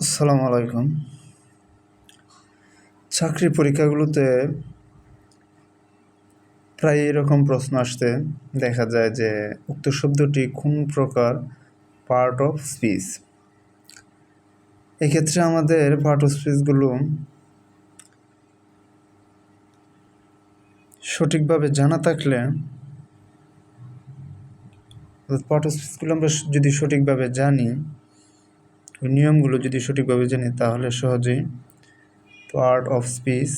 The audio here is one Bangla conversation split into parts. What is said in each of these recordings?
আসসালামু আলাইকুম। চাকরি পরীক্ষাগুলোতে প্রায় এরকম প্রশ্ন আসতে দেখা যায় যে উক্ত শব্দটি কোন প্রকার পার্ট অফ স্পিচ এক্ষেত্রে আমাদের পার্ট অফ স্পিচগুলো সঠিকভাবে জানা থাকলে পার্ট অফ স্পিচগুলো আমরা যদি সঠিকভাবে জানি ওই নিয়মগুলো যদি সঠিকভাবে জানি তাহলে সহজেই পার্ট অফ স্পিচ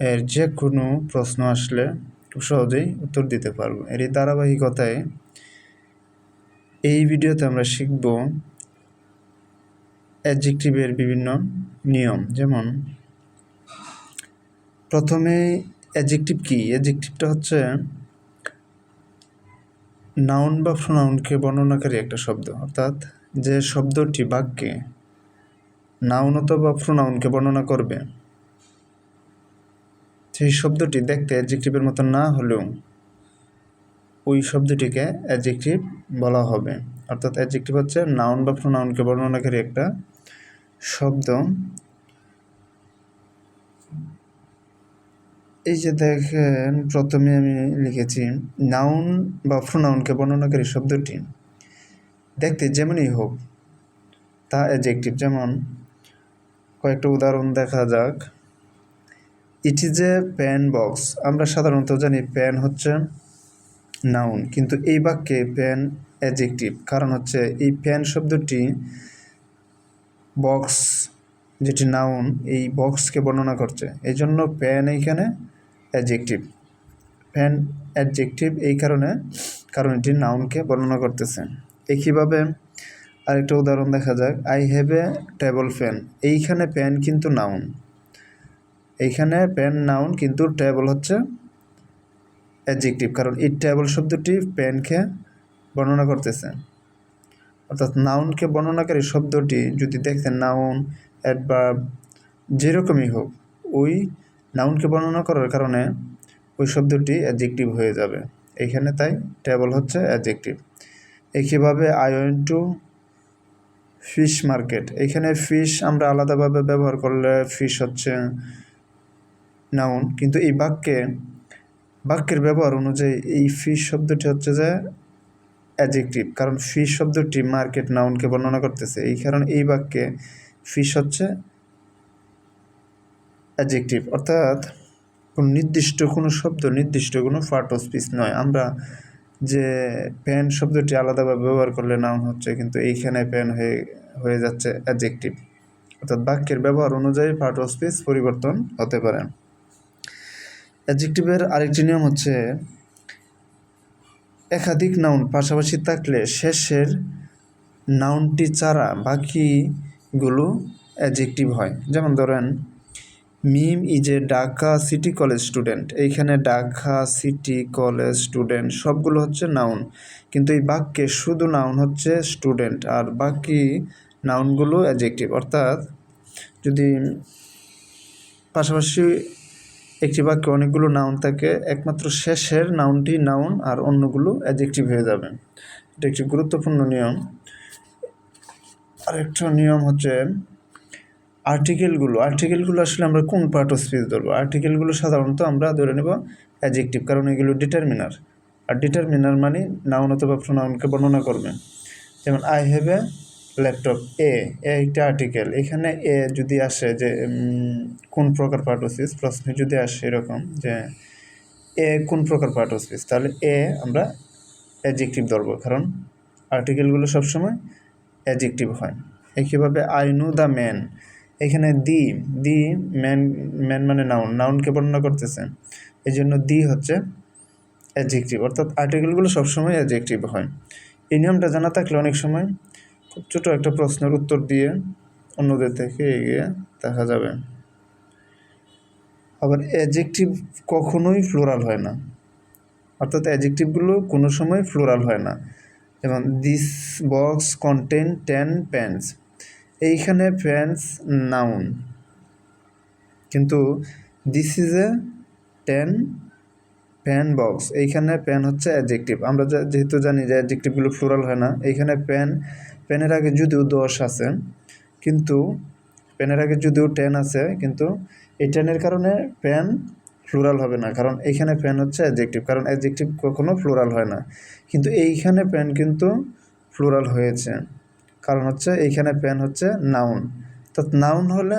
এর যে কোনো প্রশ্ন আসলে খুব সহজেই উত্তর দিতে পারব। এরই ধারাবাহিকতায় এই ভিডিওতে আমরা শিখব অ্যাডজেক্টিভের বিভিন্ন নিয়ম। যেমন, প্রথমে অ্যাডজেক্টিভ কি? অ্যাডজেক্টিভটা হচ্ছে নাউন বা প্রোনাউনকে বর্ণনাকারী একটা শব্দ। অর্থাৎ যে শব্দটি বাক্যে নাউন অথবা প্রোনাউনকে বর্ণনা করবে। সেই শব্দটি দেখতে অ্যাডজেক্টিভের মতো না হলেও ওই শব্দটিকে অ্যাডজেক্টিভ বলা হবে। অর্থাৎ অ্যাডজেক্টিভ হচ্ছে নাউন বা প্রোনাউনকে বর্ণনাকারী একটা শব্দ। এই যে দেখেন, প্রথমে আমি লিখেছি নাউন বা প্রোনাউনকে বর্ণনাকারী শব্দটি। দেখতে যেমনই হোক, তা অ্যাডজেক্টিভ যেমন, কয়েকটা উদাহরণ দেখা যাক। It is a pen box আমরা সাধারণত জানি প্যান হচ্ছে নাউন কিন্তু এই বাক্যে প্যান অ্যাডজেক্টিভ কারণ হচ্ছে এই প্যান শব্দটি বক্স যেটি নাউন এই বক্সকে বর্ণনা করছে। এই জন্য প্যান এইখানে অ্যাডজেক্টিভ প্যান অ্যাডজেক্টিভ এই কারণে, কারণ এটি নাউনকে বর্ণনা করতেছে। একইভাবে আরেকটা উদাহরণ দেখা যাক। I have a table fan এইখানে প্যান কিন্তু নাউন এইখানে প্যান নাউন কিন্তু টেবল হচ্ছে অ্যাডজেক্টিভ কারণ এই টেবল শব্দটি প্যানকে বর্ণনা করতেছে। অর্থাৎ নাউনকে বর্ণনাকারী শব্দটি যদি দেখতেন নাউন অ্যাডভার্ব যেরকমই হোক, ওই নাউনকে বর্ণনা করার কারণে ওই শব্দটি অ্যাডজেক্টিভ হয়ে যাবে। এখানে তাই টেবল হচ্ছে অ্যাডজেক্টিভ একইভাবে I went to fish market এখানে ফিশ আমরা আলাদাভাবে ব্যবহার করলে ফিশ হচ্ছে নাউন কিন্তু এই বাক্যে, বাক্যের ব্যবহার অনুযায়ী এই ফিশ শব্দটি হচ্ছে যে অ্যাডজেক্টিভ কারণ ফিশ শব্দটি মার্কেট নাউনকে বর্ণনা করতেছে। এই কারণে এই বাক্যে ফিশ হচ্ছে অ্যাডজেক্টিভ অর্থাৎ কোনো নির্দিষ্ট কোনো শব্দ, নির্দিষ্ট কোনো পার্ট অফ স্পিচ নয়। আমরা যে প্যান শব্দটি আলাদাভাবে ব্যবহার করলে নাউন হচ্ছে, কিন্তু এইখানে প্যান হয়ে হয়ে যাচ্ছে অ্যাডজেক্টিভ অর্থাৎ বাক্যের ব্যবহার অনুযায়ী পার্ট অফ স্পিচ পরিবর্তন হতে পারে। অ্যাডজেক্টিভের আরেকটি নিয়ম হচ্ছে, একাধিক নাউন পাশাপাশি থাকলে শেষের নাউনটি ছাড়া বাকিগুলো অ্যাডজেক্টিভ হয়। যেমন ধরেন Mim is a Dhaka city college student. এইখানে ঢাকা সিটি কলেজ স্টুডেন্ট সবগুলো হচ্ছে নাউন কিন্তু এই বাক্যে শুধু নাউন হচ্ছে স্টুডেন্ট আর বাকি নাউনগুলো অ্যাডজেক্টিভ অর্থাৎ যদি পাশাপাশি একটি বাক্যে অনেকগুলো নাউন থাকে, একমাত্র শেষের নাউনটি নাউন আর অন্যগুলো অ্যাডজেক্টিভ হয়ে যাবে। এটা একটি গুরুত্বপূর্ণ নিয়ম। আরেকটা নিয়ম হচ্ছে আর্টিকেলগুলো আর্টিকেলগুলো আসলে আমরা কোন পার্ট অফ স্পিচ ধরবো? আর্টিকেলগুলো সাধারণত আমরা ধরে নেব অ্যাডজেক্টিভ কারণ এগুলো ডিটারমিনার আর ডিটারমিনার মানে নাউন অথবা প্রোনাউনকে বর্ণনা করবে। যেমন I have a laptop a একটা আর্টিকেল এখানে এ যদি আসে যে কোন প্রকার পার্ট অফ স্পিচ প্রশ্নে যদি আসে এরকম যে এ কোন প্রকার পার্ট অফ স্পিচ তাহলে এ আমরা অ্যাডজেক্টিভ ধরবো। কারণ আর্টিকেলগুলো সবসময় অ্যাডজেক্টিভ হয়। একইভাবে আই নো দ্য ম্যান এখানে দি দি ম্যান ম্যান মানে নাউন নাউনকে বর্ণনা করতেছে। এই জন্য দি হচ্ছে অ্যাডজেক্টিভ অর্থাৎ আর্টিকেলগুলো সবসময় অ্যাডজেক্টিভ হয়। এই নিয়মটা জানা থাকলে অনেক সময় খুব ছোটো একটা প্রশ্নের উত্তর দিয়ে অন্যদের থেকে এগিয়ে দেখা যাবে। আবার অ্যাডজেক্টিভ কখনোই ফ্লোরাল হয় না। অর্থাৎ অ্যাডজেক্টিভগুলো কোনো সময় ফ্লোরাল হয় না। যেমন this box contain ten pens এইখানে প্যান্টস নাউন কিন্তু this is a ten pen box এইখানে প্যান হচ্ছে অ্যাডজেক্টিভ আমরা যেহেতু জানি যে অ্যাডজেক্টিভগুলো ফ্লোরাল হয় না, এইখানে প্যান প্যানের আগে যদিও দশ আছে, কিন্তু প্যানের আগে যদিও টেন আছে, কিন্তু এই টেনের কারণে প্যান ফ্লোরাল হবে না, কারণ এইখানে প্যান হচ্ছে অ্যাডজেক্টিভ কারণ অ্যাডজেক্টিভ কখনো ফ্লোরাল হয় না। কিন্তু এইখানে প্যান কিন্তু ফ্লোরাল হয়েছে। কারণ হচ্ছে এইখানে পেন হচ্ছে নাউন তো নাউন হলে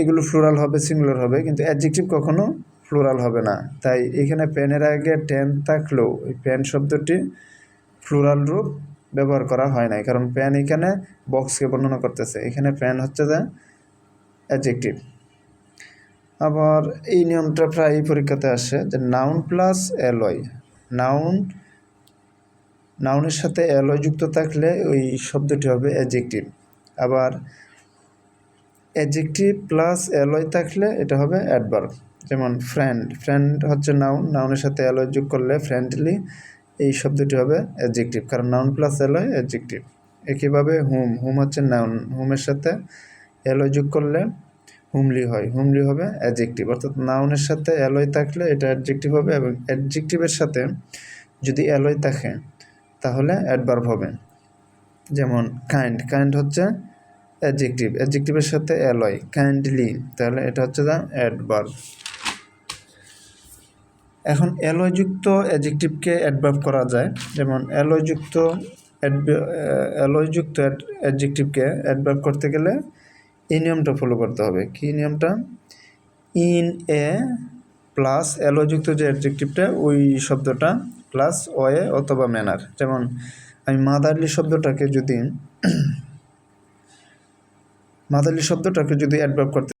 এগুলো ফ্লোরাল হবে সিঙ্গুলার হবে, কিন্তু অ্যাডজেক্টিভ কখনো ফ্লোরাল হবে না। তাই এখানে প্যানের আগে টেন থাকলেও এই পেন শব্দটি ফ্লোরাল রূপ ব্যবহার করা হয় নাই, কারণ প্যান এখানে বক্সকে বর্ণনা করতেছে। এখানে প্যান হচ্ছে যে অ্যাডজেক্টিভ আবার এই নিয়মটা প্রায় এই পরীক্ষাতে আসে যে নাউন প্লাস অ্যালয় নাউন নাউনের সাথে অ্যালয় যুক্ত থাকলে ওই শব্দটি হবে অ্যাডজেক্টিভ আবার অ্যাডজেক্টিভ প্লাস অ্যালয় থাকলে এটা হবে অ্যাডভার্ব যেমন ফ্রেন্ড ফ্রেন্ড হচ্ছে নাউন নাউনের সাথে অ্যালয় যোগ করলে ফ্রেন্ডলি এই শব্দটি হবে অ্যাডজেক্টিভ কারণ নাউন প্লাস অ্যালয় অ্যাডজেক্টিভ একইভাবে হুম হুম হচ্ছে নাউন হুমের সাথে অ্যালয় যোগ করলে হুমলি হয়। হুমলি হবে অ্যাডজেক্টিভ অর্থাৎ নাউনের সাথে অ্যালয় থাকলে এটা অ্যাডজেক্টিভ হবে এবং অ্যাডজেক্টিভের সাথে যদি অ্যালয় থাকে তাহলে অ্যাডভার্ব হবে। যেমন কাইন্ড কাইন্ড হচ্ছে অ্যাডজেক্টিভ অ্যাডজেক্টিভের সাথে অ্যালয় কাইন্ডলি তাহলে এটা হচ্ছে দ্য অ্যাডভার্ব এখন অ্যালয়যুক্ত অ্যাডজেক্টিভকে অ্যাডভার্ব করা যায়। যেমন অ্যালয়যুক্ত অ্যালয়যুক্ত অ্যাডজেক্টিভকে অ্যাডভার্ব করতে গেলে এই নিয়মটা ফলো করতে হবে। কী নিয়মটা? ইন এ প্লাস অ্যালয়যুক্ত যে অ্যাডজেক্টিভটা ওই শব্দটা প্লাস ওয়ে অথবা ম্যানার যেমন আমি মাদারলি শব্দটাকে যদি মাদারলি শব্দটাকে যদি অ্যাডভার্ব করতে